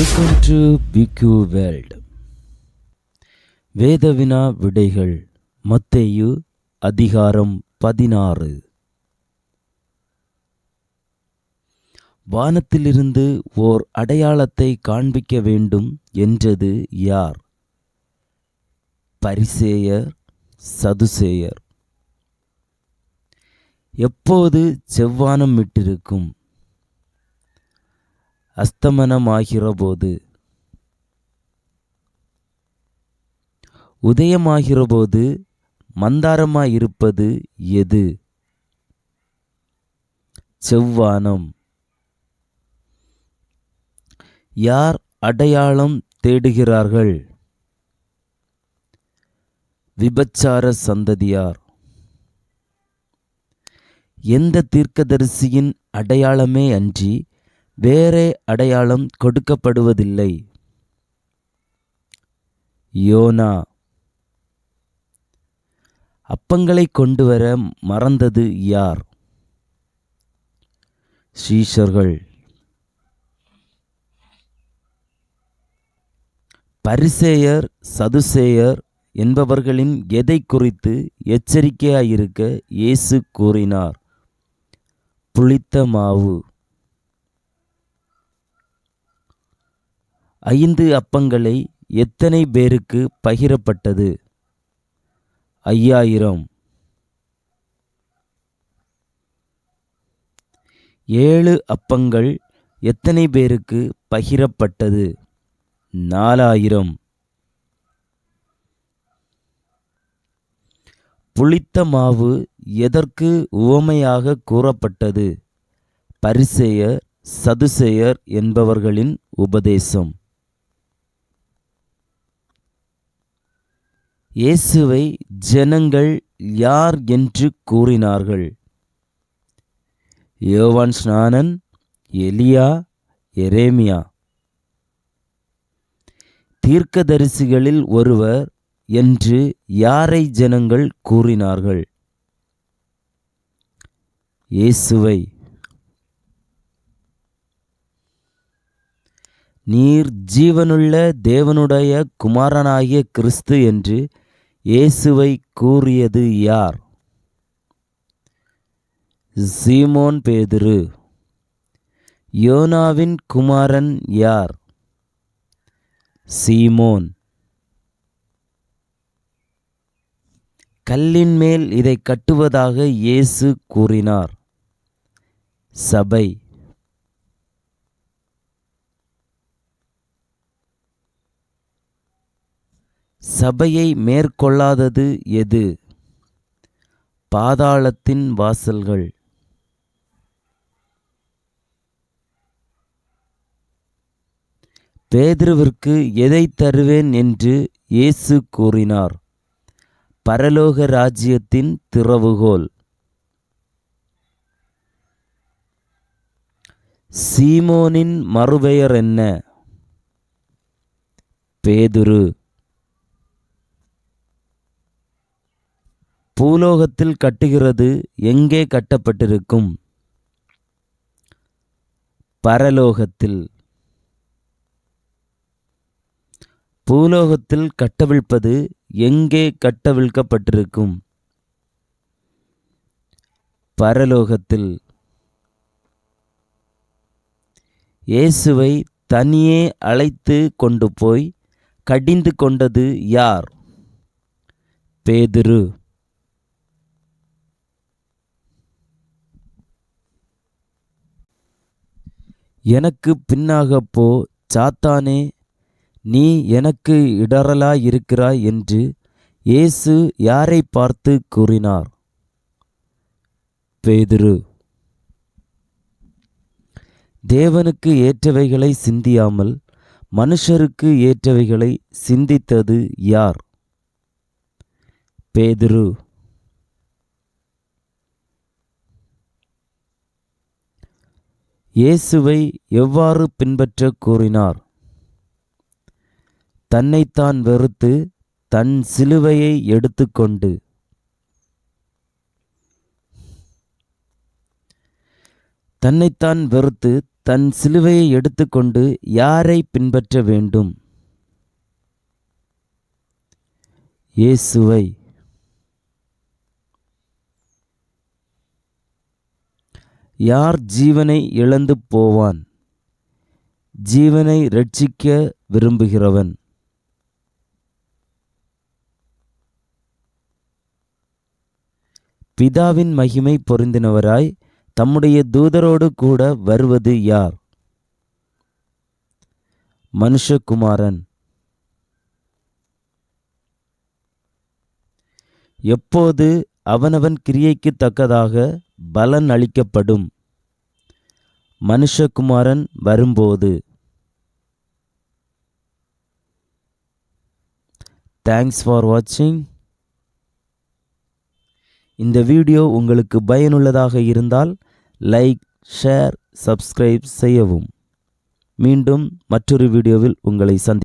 Welcome to BQ world வேதவினா விடைகள் மத்தேயு அதிகாரம் பதினாறு. வானத்திலிருந்து ஓர் அடையாளத்தை காண்பிக்க வேண்டும் என்றது யார்? பரிசேயர் சதுசேயர். எப்போது செவ்வானம் விட்டிருக்கும் அஸ்தமனமாகிறபோது. உதயமாகிறபோது மந்தாரமாயிருப்பது எது? செவ்வானம். யார் அடையாளம் தேடுகிறார்கள்? விபச்சார சந்ததியார். எந்த தீர்க்கதரிசியின் அடையாளமே அன்றி வேறே அடையாளம் கொடுக்கப்படுவதில்லை. யோனா அப்பங்களை கொண்டு வர மறந்தது யார்? ஸ்ரீஷர்கள் பரிசேயர் சதுசேயர் என்பவர்களின் எதை குறித்து எச்சரிக்கையாயிருக்க இயேசு கூறினார் புளித்த மாவு. ஐந்து அப்பங்களை எத்தனை பேருக்கு பகிரப்பட்டது? ஐயாயிரம். ஏழு அப்பங்கள் எத்தனை பேருக்கு பகிரப்பட்டது? நாலாயிரம். புளித்த மாவு எதற்கு உவமையாக கூறப்பட்டது? பரிசேயர் சதுசேயர் என்பவர்களின் உபதேசம். இயேசுவை ஜனங்கள் யார் என்று கூறினார்கள்? யோவான் ஸ்நானன் எலியா எரேமியா. தீர்க்கதரிசிகளில் ஒருவர் என்று யாரை ஜனங்கள் கூறினார்கள்? இயேசுவை. நீர் ஜீவனுள்ள தேவனுடைய குமாரனாகிய கிறிஸ்து என்று இயேசுவை கூறியது யார்? சீமோன் பேதுரு. யோனாவின் குமாரன் யார்? சீமோன். கல்லின் மேல் இதை கட்டுவதாக இயேசு கூறினார். சபை. சபையை மேற்கொள்ளாதது எது? பாதாளத்தின் வாசல்கள். பேதுருவிற்கு எதை தருவேன் என்று இயேசு கூறினார். பரலோக ராஜ்யத்தின் திறவுகோல். சீமோனின் மறுபெயர் என்ன? பேதுரு. பூலோகத்தில் கட்டுகிறது எங்கே கட்டப்பட்டிருக்கும்? பரலோகத்தில். பூலோகத்தில் கட்டவிழ்ப்பது எங்கே கட்டவிழ்க்கப்பட்டிருக்கும்? பரலோகத்தில். இயேசுவை தனியே அழைத்து கொண்டு போய் கடிந்து கொண்டது யார்? பேதுரு. எனக்கு பின்னாகப் போ சாத்தானே நீ எனக்கு இடறலாயிருக்கிறாய் என்று இயேசு யாரை பார்த்து கூறினார்? பேதுரு. தேவனுக்கு ஏற்றவைகளை சிந்தியாமல் மனுஷருக்கு ஏற்றவைகளை சிந்தித்தது யார்? பேதுரு. இயேசுவை எவ்வாறு பின்பற்ற கூறினார்? தன்னைத்தான் வெறுத்து தன் சிலுவையை எடுத்துக்கொண்டு. தன்னைத்தான் வெறுத்து தன் சிலுவையை எடுத்துக்கொண்டு யாரை பின்பற்ற வேண்டும்? இயேசுவை. யார் ஜீவனை இழந்து போவான்? ஜீவனை ரட்சிக்க விரும்புகிறவன். பிதாவின் மகிமை பொருந்தினவராய் தம்முடைய தூதரோடு கூட வருவது யார்? மனுஷகுமாரன். எப்போது அவனவன் கிரியைக்கு தக்கதாக பலன் அளிக்கப்படும். மனுஷகுமாரன் வரும்போது. தேங்க்ஸ் ஃபார் வாட்சிங் இந்த வீடியோ உங்களுக்கு பயனுள்ளதாக இருந்தால் லைக் ஷேர் சப்ஸ்கிரைப் செய்யவும். மீண்டும் மற்றொரு வீடியோவில் உங்களை சந்தி